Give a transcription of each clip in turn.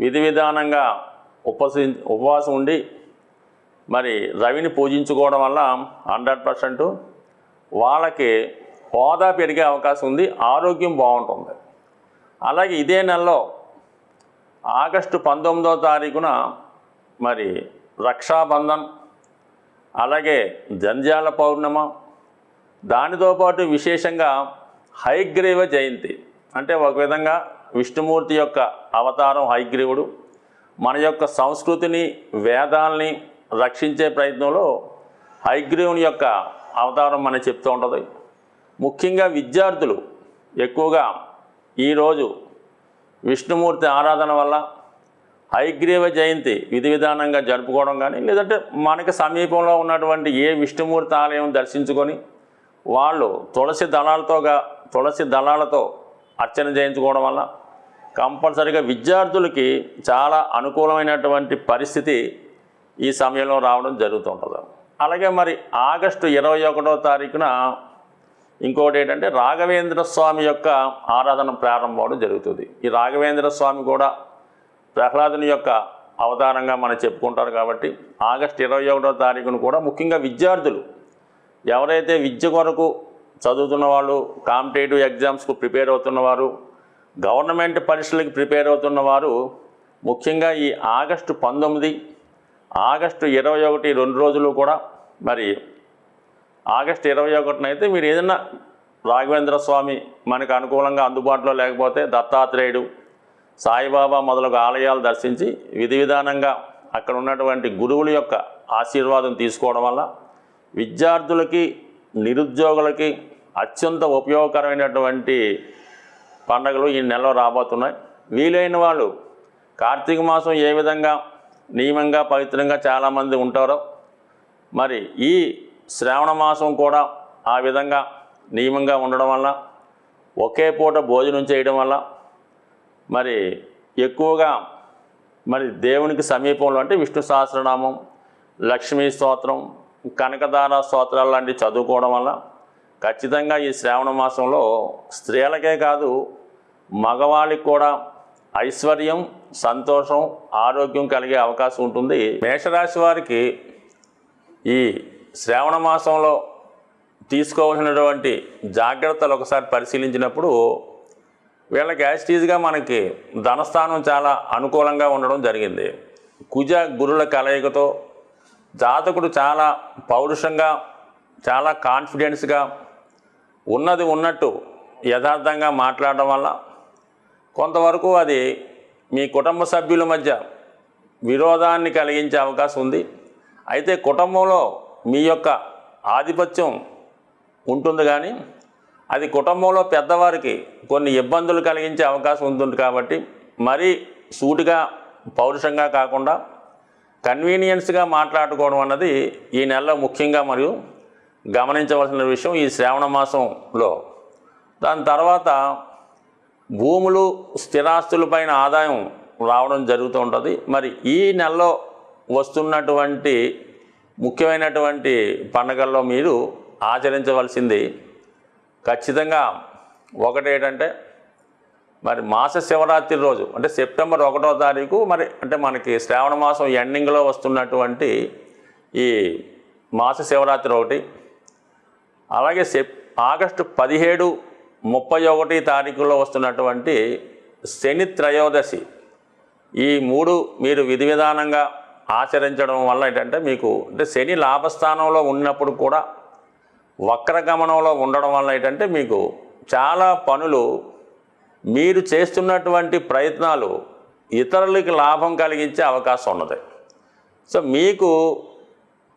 విధి విధానంగా ఉపసి ఉపవాసం ఉండి మరి రవిని పూజించుకోవడం వల్ల హండ్రెడ్ పర్సెంట్ వాళ్ళకి హోదా పెరిగే అవకాశం ఉంది ఆరోగ్యం బాగుంటుంది. అలాగే ఇదే నెలలో ఆగస్టు పంతొమ్మిదవ తారీఖున మరి రక్షాబంధన్ అలాగే జంజాల పౌర్ణమ దానితో పాటు విశేషంగా హైగ్రీవ జయంతి అంటే ఒక విధంగా విష్ణుమూర్తి యొక్క అవతారం హైగ్రీవుడు. మన యొక్క సంస్కృతిని వేదాల్ని రక్షించే ప్రయత్నంలో హైగ్రీవుని యొక్క అవతారం మనం చెప్తూ ఉంటుంది. ముఖ్యంగా విద్యార్థులు ఎక్కువగా ఈరోజు విష్ణుమూర్తి ఆరాధన వల్ల హైగ్రీవ జయంతి విధి విధానంగా జరుపుకోవడం కానీ లేదంటే మనకి సమీపంలో ఉన్నటువంటి ఏ విష్ణుమూర్తి ఆలయం దర్శించుకొని వాళ్ళు తులసి దళాలతోగా తులసి దళాలతో అర్చన చేయించుకోవడం వల్ల కంపల్సరిగా విద్యార్థులకి చాలా అనుకూలమైనటువంటి పరిస్థితి ఈ సమయంలో రావడం జరుగుతుంటుంది. అలాగే మరి ఆగస్టు ఇరవై ఒకటో తారీఖున ఇంకోటి ఏంటంటే రాఘవేంద్ర స్వామి యొక్క ఆరాధన ప్రారంభం అవడం జరుగుతుంది. ఈ రాఘవేంద్ర స్వామి కూడా ప్రహ్లాదుని యొక్క అవతారంగా మనం చెప్పుకుంటారు కాబట్టి ఆగస్టు ఇరవై ఒకటో తారీఖున కూడా ముఖ్యంగా విద్యార్థులు ఎవరైతే విద్య కొరకు చదువుతున్న వాళ్ళు కాంపిటేటివ్ ఎగ్జామ్స్కు ప్రిపేర్ అవుతున్నవారు గవర్నమెంట్ పరీక్షలకు ప్రిపేర్ అవుతున్న వారు ముఖ్యంగా ఈ ఆగస్టు పంతొమ్మిది ఆగస్టు ఇరవై ఒకటి రెండు రోజులు కూడా మరి ఆగస్టు ఇరవై ఒకటిన అయితే మీరు ఏదైనా రాఘవేంద్ర స్వామి మనకు అనుకూలంగా అందుబాటులో లేకపోతే దత్తాత్రేయుడు సాయిబాబా మొదలగు ఆలయాలు దర్శించి విధి విధానంగా అక్కడ ఉన్నటువంటి గురువుల యొక్క ఆశీర్వాదం తీసుకోవడం వల్ల విద్యార్థులకి నిరుద్యోగులకి అత్యంత ఉపయోగకరమైనటువంటి పండగలు ఈ నెలలో రాబోతున్నాయి. వీలైన వాళ్ళు కార్తీక మాసం ఏ విధంగా నియమంగా పవిత్రంగా చాలామంది ఉంటారో మరి ఈ శ్రావణ మాసం కూడా ఆ విధంగా నియమంగా ఉండడం వల్ల ఒకే పూట భోజనం చేయడం వల్ల మరి ఎక్కువగా మరి దేవునికి సమీపంలో అంటే విష్ణు సహస్రనామం లక్ష్మీ స్తోత్రం కనకదార స్తోత్రాలు లాంటివి చదువుకోవడం వల్ల ఖచ్చితంగా ఈ శ్రావణ మాసంలో స్త్రీలకే కాదు మగవాళ్ళకి కూడా ఐశ్వర్యం సంతోషం ఆరోగ్యం కలిగే అవకాశం ఉంటుంది. మేషరాశి వారికి ఈ శ్రావణ మాసంలో తీసుకోవాల్సినటువంటి జాగ్రత్తలు ఒకసారి పరిశీలించినప్పుడు వీళ్ళకి యాస్టీజ్గా మనకి ధనస్థానం చాలా అనుకూలంగా ఉండడం జరిగింది. కుజ గురుల కలయికతో జాతకుడు చాలా పౌరుషంగా చాలా కాన్ఫిడెన్స్గా ఉన్నది ఉన్నట్టు యథార్థంగా మాట్లాడడం వల్ల కొంతవరకు అది మీ కుటుంబ సభ్యుల మధ్య విరోధాన్ని కలిగించే అవకాశం ఉంది. అయితే కుటుంబంలో మీ యొక్క ఆధిపత్యం ఉంటుంది కానీ అది కుటుంబంలో పెద్దవారికి కొన్ని ఇబ్బందులు కలిగించే అవకాశం ఉంటుంది కాబట్టి మరీ సూటిగా పౌరుషంగా కాకుండా కన్వీనియన్స్గా మాట్లాడుకోవడం అన్నది ఈ నెలలో ముఖ్యంగా మరియు గమనించవలసిన విషయం ఈ శ్రావణ మాసంలో. దాని తర్వాత భూములు స్థిరాస్తులపైన ఆదాయం రావడం జరుగుతూ ఉంటుంది. మరి ఈ నెలలో వస్తున్నటువంటి ముఖ్యమైనటువంటి పండగల్లో మీరు ఆచరించవలసింది ఖచ్చితంగా ఒకటేటంటే మరి మాస శివరాత్రి రోజు అంటే సెప్టెంబర్ ఒకటో తారీఖు మరి అంటే మనకి శ్రావణ మాసం ఎండింగ్లో వస్తున్నటువంటి ఈ మాస శివరాత్రి ఒకటి. అలాగే సెప్ ఆగస్టు పదిహేడు ముప్పై ఒకటి తారీఖులో వస్తున్నటువంటి శని త్రయోదశి. ఈ మూడు మీరు విధి విధానంగా ఆచరించడం వల్ల ఏంటంటే మీకు అంటే శని లాభస్థానంలో ఉన్నప్పుడు కూడా వక్రగమనంలో ఉండడం వల్ల ఏంటంటే మీకు చాలా పనులు మీరు చేస్తున్నటువంటి ప్రయత్నాలు ఇతరులకి లాభం కలిగించే అవకాశం ఉన్నది. సో మీకు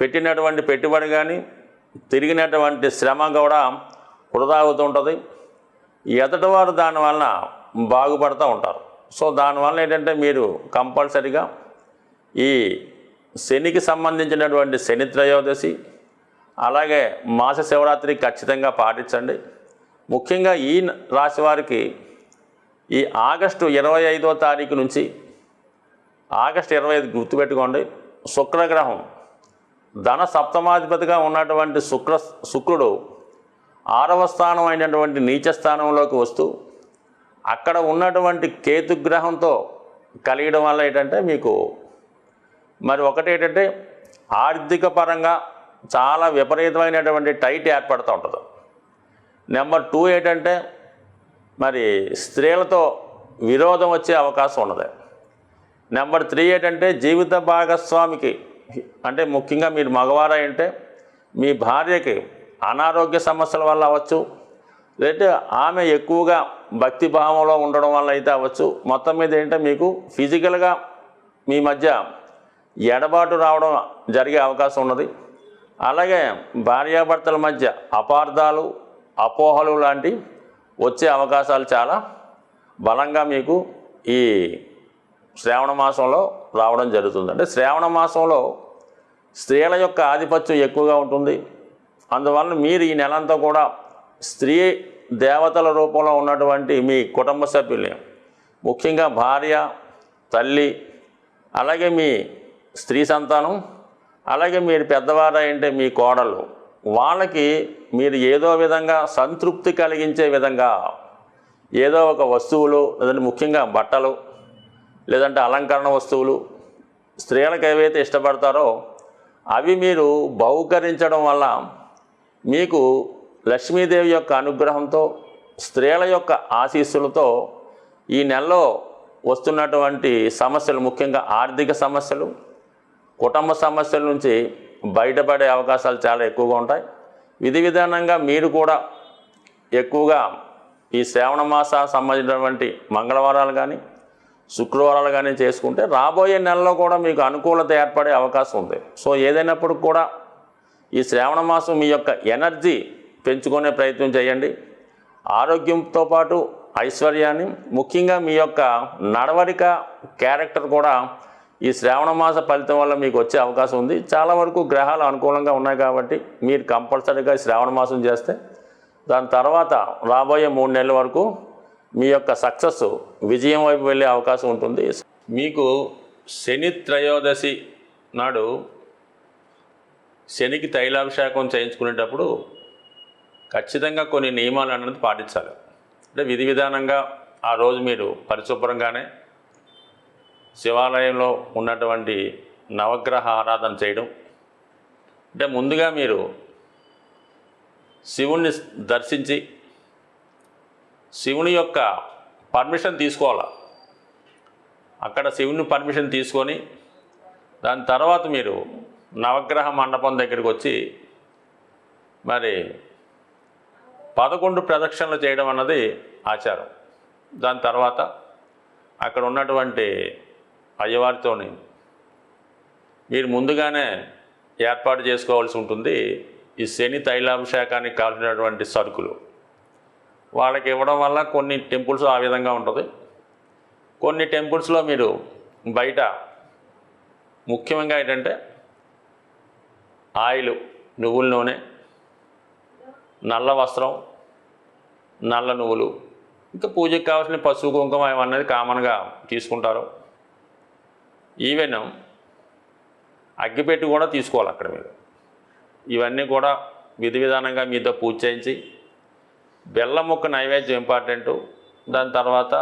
పెట్టినటువంటి పెట్టుబడి కానీ తిరిగినటువంటి శ్రమ కూడా వృధా అవుతుంటుంది. ఎదటివారు దానివలన బాగుపడుతూ ఉంటారు. సో దానివల్ల ఏంటంటే మీరు కంపల్సరిగా ఈ శనికి సంబంధించినటువంటి శని త్రయోదశి అలాగే మాస శివరాత్రి ఖచ్చితంగా పాటించండి. ముఖ్యంగా ఈ రాశి వారికి ఈ ఆగస్టు ఇరవై ఐదో తారీఖు నుంచి ఆగస్టు ఇరవై ఐదు గుర్తుపెట్టుకోండి. శుక్రగ్రహం ధన సప్తమాధిపతిగా ఉన్నటువంటి శుక్ర శుక్రుడు ఆరవ స్థానం అయినటువంటి నీచ స్థానంలోకి వస్తూ అక్కడ ఉన్నటువంటి కేతుగ్రహంతో కలిగడం వల్ల ఏంటంటే మీకు మరి ఒకటి ఏంటంటే ఆర్థిక పరంగా చాలా విపరీతమైనటువంటి టైట్ ఏర్పడుతూ ఉంటుంది. నెంబర్ టూ ఏంటంటే మరి స్త్రీలతో విరోధం వచ్చే అవకాశం ఉన్నది. నెంబర్ త్రీ ఏంటంటే జీవిత భాగస్వామికి అంటే ముఖ్యంగా మీరు మగవారై అంటే మీ భార్యకి అనారోగ్య సమస్యల వల్ల అవ్వచ్చు. లేదంటే ఆమె ఎక్కువగా భక్తి భావంలో ఉండడం వల్ల అయితే అవ్వచ్చు. మొత్తం మీద ఏంటంటే మీకు ఫిజికల్గా మీ మధ్య ఎడబాటు రావడం జరిగే అవకాశం ఉన్నది. అలాగే భార్యాభర్తల మధ్య అపార్థాలు అపోహలు లాంటి వచ్చే అవకాశాలు చాలా బలంగా మీకు ఈ శ్రావణ మాసంలో రావడం జరుగుతుంది. అంటే శ్రావణ మాసంలో స్త్రీల యొక్క ఆధిపత్యం ఎక్కువగా ఉంటుంది. అందువలన మీరు ఈ నెలంతా కూడా స్త్రీ దేవతల రూపంలో ఉన్నటువంటి మీ కుటుంబ సభ్యుల్ని ముఖ్యంగా భార్య తల్లి అలాగే మీ స్త్రీ సంతానం అలాగే మీరు పెద్దవారంటే మీ కోడలు వాళ్ళకి మీరు ఏదో విధంగా సంతృప్తి కలిగించే విధంగా ఏదో ఒక వస్తువులు లేదంటే ముఖ్యంగా బట్టలు లేదంటే అలంకరణ వస్తువులు స్త్రీలకు ఏవైతే ఇష్టపడతారో అవి మీరు బహుకరించడం వల్ల మీకు లక్ష్మీదేవి యొక్క అనుగ్రహంతో స్త్రీల యొక్క ఆశీస్సులతో ఈ నెలలో వస్తున్నటువంటి సమస్యలు ముఖ్యంగా ఆర్థిక సమస్యలు కుటుంబ సమస్యల నుంచి బయటపడే అవకాశాలు చాలా ఎక్కువగా ఉంటాయి. విధి విధానంగా మీరు కూడా ఎక్కువగా ఈ శ్రావణ మాస సంబంధించినటువంటి మంగళవారాలు కానీ శుక్రవారాలు కానీ చేసుకుంటే రాబోయే నెలలో కూడా మీకు అనుకూలత ఏర్పడే అవకాశం ఉంది. సో ఏదైనప్పుడు కూడా ఈ శ్రావణ మాసం మీ యొక్క ఎనర్జీ పెంచుకునే ప్రయత్నం చేయండి. ఆరోగ్యంతో పాటు ఐశ్వర్యాన్ని ముఖ్యంగా మీ యొక్క నడవడిక క్యారెక్టర్ కూడా ఈ శ్రావణ మాస ఫలితం వల్ల మీకు వచ్చే అవకాశం ఉంది. చాలా వరకు గ్రహాలు అనుకూలంగా ఉన్నాయి కాబట్టి మీరు కంపల్సరీగా శ్రావణ మాసం చేస్తే దాని తర్వాత రాబోయే మూడు నెలల వరకు మీ యొక్క సక్సెస్ విజయం వైపు వెళ్ళే అవకాశం ఉంటుంది. మీకు శని త్రయోదశి నాడు శనికి తైలాభిషేకం చేయించుకునేటప్పుడు ఖచ్చితంగా కొన్ని నియమాలు అనేది పాటించాలి. అంటే విధి విధానంగా ఆ రోజు మీరు పరిశుభ్రంగానే శివాలయంలో ఉన్నటువంటి నవగ్రహ ఆరాధన చేయడం. అంటే ముందుగా మీరు శివుణ్ణి దర్శించి శివుని యొక్క పర్మిషన్ తీసుకోవాలి? అక్కడ శివుని పర్మిషన్ తీసుకొని దాని తర్వాత మీరు నవగ్రహ మండపం దగ్గరికి వచ్చి మరి పదకొండు ప్రదక్షిణలు చేయడం అన్నది ఆచారం. దాని తర్వాత అక్కడ ఉన్నటువంటి అయ్యవారితోని మీరు ముందుగానే ఏర్పాటు చేసుకోవాల్సి ఉంటుంది. ఈ శని తైలాభిషేకానికి కావాల్సినటువంటి సరుకులు. వాళ్ళకి ఇవ్వడం వల్ల కొన్ని టెంపుల్స్ ఆ విధంగా ఉంటుంది. కొన్ని టెంపుల్స్లో మీరు బయట ముఖ్యంగా ఏంటంటే ఆయిల్ నువ్వుల నూనె నల్ల వస్త్రం నల్ల నువ్వులు. ఇంకా పూజకు కావాల్సిన పసుపు కుంకుమ ఇవన్నది కామన్గా తీసుకుంటారు. ఈవెన్ అగ్గిపెట్టి కూడా తీసుకోవాలి అక్కడ మీరు. ఇవన్నీ కూడా విధి విధానంగా మీతో పూజ చేయించి బెల్లం ముక్క నైవేద్యం ఇంపార్టెంటు. దాని తర్వాత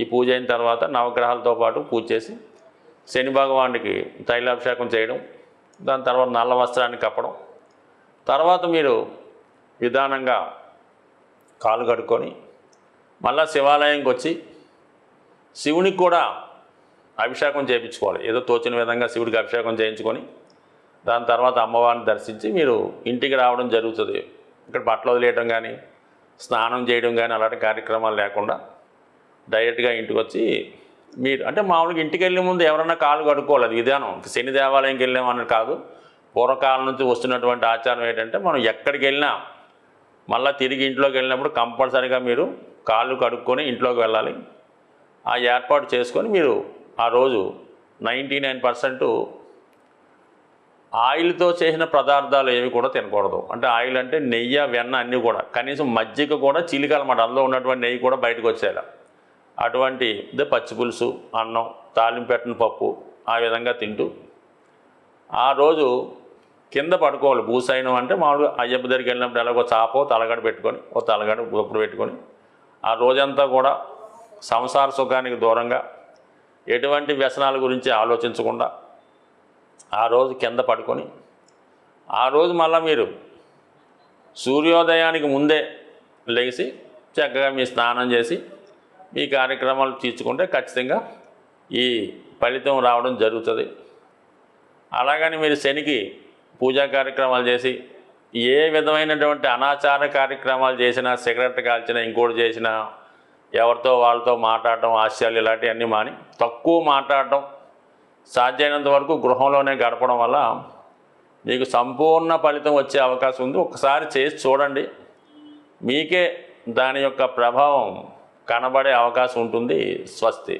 ఈ పూజ అయిన తర్వాత నవగ్రహాలతో పాటు పూజ చేసి శని భగవానుడికి తైలాభిషేకం చేయడం. దాని తర్వాత నల్ల వస్త్రాన్ని కప్పడం. తర్వాత మీరు విధానంగా కాలు కడుక్కొని మళ్ళా శివాలయంకి వచ్చి శివునికి కూడా అభిషేకం చేయించుకోవాలి. ఏదో తోచిన విధంగా శివుడికి అభిషేకం చేయించుకొని దాని తర్వాత అమ్మవారిని దర్శించి మీరు ఇంటికి రావడం జరుగుతుంది. ఇక్కడ బట్టలు వదిలేయడం కానీ స్నానం చేయడం కానీ అలాంటి కార్యక్రమాలు లేకుండా డైరెక్ట్గా ఇంటికి వచ్చి మీరు అంటే మామూలుగా ఇంటికి వెళ్ళే ముందు ఎవరన్నా కాలు కడుక్కోవాలి అది విధానం శని దేవాలయంకి వెళ్ళామని కాదు. పూర్వకాలం నుంచి వస్తున్నటువంటి ఆచారం ఏంటంటే మనం ఎక్కడికి వెళ్ళినా మళ్ళీ తిరిగి ఇంట్లోకి వెళ్ళినప్పుడు కంపల్సరీగా మీరు కాళ్ళు కడుక్కొని ఇంట్లోకి వెళ్ళాలి. ఆ ఏర్పాటు చేసుకొని మీరు ఆ రోజు నైంటీ నైన్ పర్సెంట్ ఆయిల్తో చేసిన పదార్థాలు ఏవి కూడా తినకూడదు. అంటే ఆయిల్ అంటే నెయ్యి వెన్న అన్నీ కూడా. కనీసం మజ్జిగ కూడా చిలికాలన్నమాట అందులో ఉన్నటువంటి నెయ్యి కూడా బయటకు వచ్చేలా. అటువంటి పచ్చి పులుసు అన్నం తాలింపెట్టిన పప్పు ఆ విధంగా తింటూ ఆ రోజు కింద పడుకోవాలి. భూసైనం అంటే మామూలుగా అయ్యప్ప దగ్గరికి వెళ్ళినప్పుడు ఎలాగో చాపో తలగడ పెట్టుకొని ఓ తలగడ గొప్పుడు పెట్టుకొని ఆ రోజంతా కూడా సంసార సుఖానికి దూరంగా ఎటువంటి వ్యసనాల గురించి ఆలోచించకుండా ఆ రోజు కింద పడుకొని ఆ రోజు మళ్ళీ మీరు సూర్యోదయానికి ముందే లేచి చక్కగా మీ స్నానం చేసి మీ కార్యక్రమాలు తీర్చుకుంటే ఖచ్చితంగా ఈ ఫలితం రావడం జరుగుతుంది. అలాగని మీరు శనికి పూజా కార్యక్రమాలు చేసి ఏ విధమైనటువంటి అనాచార కార్యక్రమాలు చేసినా సిగరెట్ కాల్చినా ఇంకోటి చేసినా ఎవరితో వాళ్ళతో మాట్లాడటం ఆశయాలు ఇలాంటివన్నీ మాని తక్కువ మాట్లాడటం సాధ్యమైనంత వరకు గృహంలోనే గడపడం వల్ల మీకు సంపూర్ణ ఫలితం వచ్చే అవకాశం ఉంది. ఒకసారి చేసి చూడండి. మీకే దాని యొక్క ప్రభావం కనబడే అవకాశం ఉంటుంది స్వస్తి.